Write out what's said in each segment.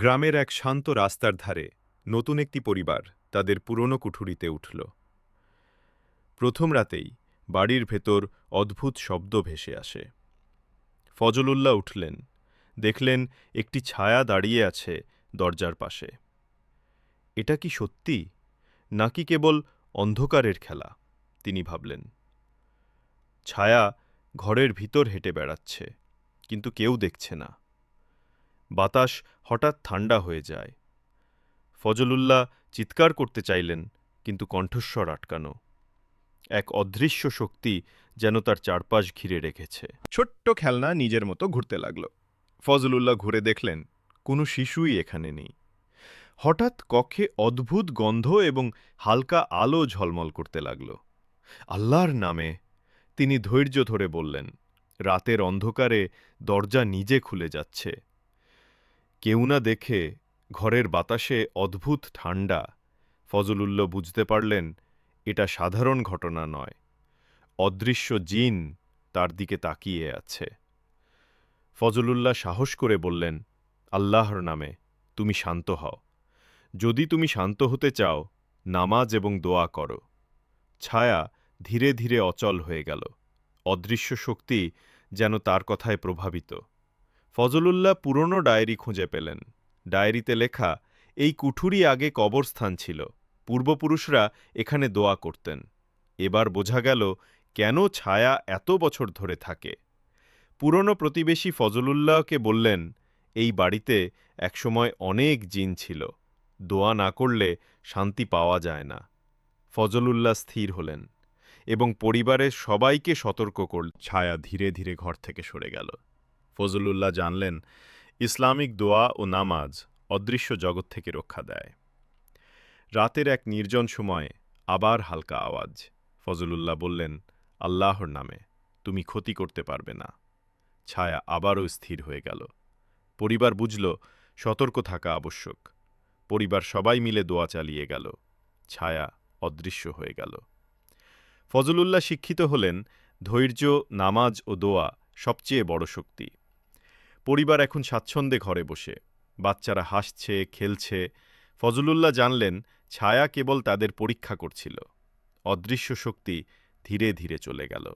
গ্রামের এক শান্ত রাস্তার ধারে নতুন একটি পরিবার তাদের পুরনো কুঠুরিতে উঠল। প্রথম রাতেই বাড়ির ভেতর অদ্ভুত শব্দ ভেসে আসে। ফজলুল্লাহ উঠলেন, দেখলেন একটি ছায়া দাঁড়িয়ে আছে দরজার পাশে। এটা কি সত্যি? নাকি কেবল অন্ধকারের খেলা? তিনি ভাবলেন। ছায়া ঘরের ভিতর হেঁটে বেড়াচ্ছে, কিন্তু কেউ দেখছে না। বাতাস হঠাৎ ঠান্ডা হয়ে যায়। ফজলুল্লাহ চিৎকার করতে চাইলেন, কিন্তু কণ্ঠস্বর আটকানো। এক অদৃশ্য শক্তি যেন তার চারপাশ ঘিরে রেখেছে। ছোট্ট খেলনা নিজের মতো ঘুরতে লাগল। ফজলুল্লাহ ঘুরে দেখলেন, কোনো শিশুই এখানে নেই। হঠাৎ কক্ষে অদ্ভুত গন্ধ এবং হালকা আলো ঝলমল করতে লাগল। আল্লাহর নামে তিনি ধৈর্য ধরে বললেন, রাতের অন্ধকারে দরজা নিজে খুলে যাচ্ছে। কেউ না দেখে ঘরের বাতাসে অদ্ভুত ঠান্ডা ফজলুল্লাহ বুঝতে পারলেন, এটা সাধারণ ঘটনা নয়। অদৃশ্য জিন তার দিকে তাকিয়ে আছে। ফজলুল্লাহ সাহস করে বললেন, আল্লাহর নামে, তুমি শান্ত হও। যদি তুমি শান্ত হতে চাও, নামাজ এবং দোয়া করো। ছায়া ধীরে ধীরে অচল হয়ে গেল। অদৃশ্য শক্তি যেন তার কথায় প্রভাবিত। ফজলুল্লাহ পুরনো ডায়েরি খুঁজে পেলেন। ডায়েরিতে লেখা, এই কুঠুরি আগে কবরস্থান ছিল। পূর্বপুরুষরা এখানে দোয়া করতেন। এবার বোঝা গেল কেন ছায়া এত বছর ধরে থাকে। পুরনো প্রতিবেশী ফজলুল্লাহকে বললেন, এই বাড়িতে একসময় অনেক জিন ছিল। দোয়া না করলে শান্তি পাওয়া যায় না। ফজলুল্লাহ স্থির হলেন এবং পরিবারের সবাইকে সতর্ক করল ছায়া ধীরে ধীরে ঘর থেকে সরে গেল। ফজলুল্লাহ জানলেন, ইসলামিক দোয়া ও নামাজ অদৃশ্য জগৎ থেকে রক্ষা দেয়। রাতের এক নির্জন সময়ে আবার হালকা আওয়াজ। ফজলুল্লাহ বললেন, আল্লাহর নামে তুমি ক্ষতি করতে পারবে না। ছায়া আবারও স্থির হয়ে গেল। পরিবার বুঝল, সতর্ক থাকা আবশ্যক। পরিবার সবাই মিলে দোয়া চালিয়ে গেল। ছায়া অদৃশ্য হয়ে গেল। ফজলুল্লাহ শিক্ষিত হলেন, ধৈর্য, নামাজ ও দোয়া সবচেয়ে বড় শক্তি। পরিবার এখন স্বাচ্ছন্দ্যে ঘরে বসে। বাচ্চারা হাসছে, খেলছে। ফজলুল্লাহ জানলেন, ছায়া কেবল তাদের পরীক্ষা করছিল। অদৃশ্য শক্তি ধীরে ধীরে চলে গেল।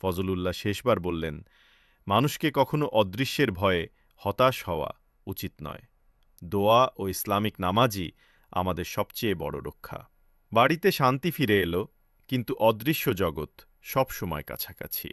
ফজলুল্লাহ শেষবার বললেন, মানুষকে কখনো অদৃশ্যের ভয়ে হতাশ হওয়া উচিত নয়। দোয়া ও ইসলামিক নামাজই আমাদের সবচেয়ে বড় রক্ষা। বাড়িতে শান্তি ফিরে এলো, কিন্তু অদৃশ্য জগৎ সবসময় কাছাকাছি।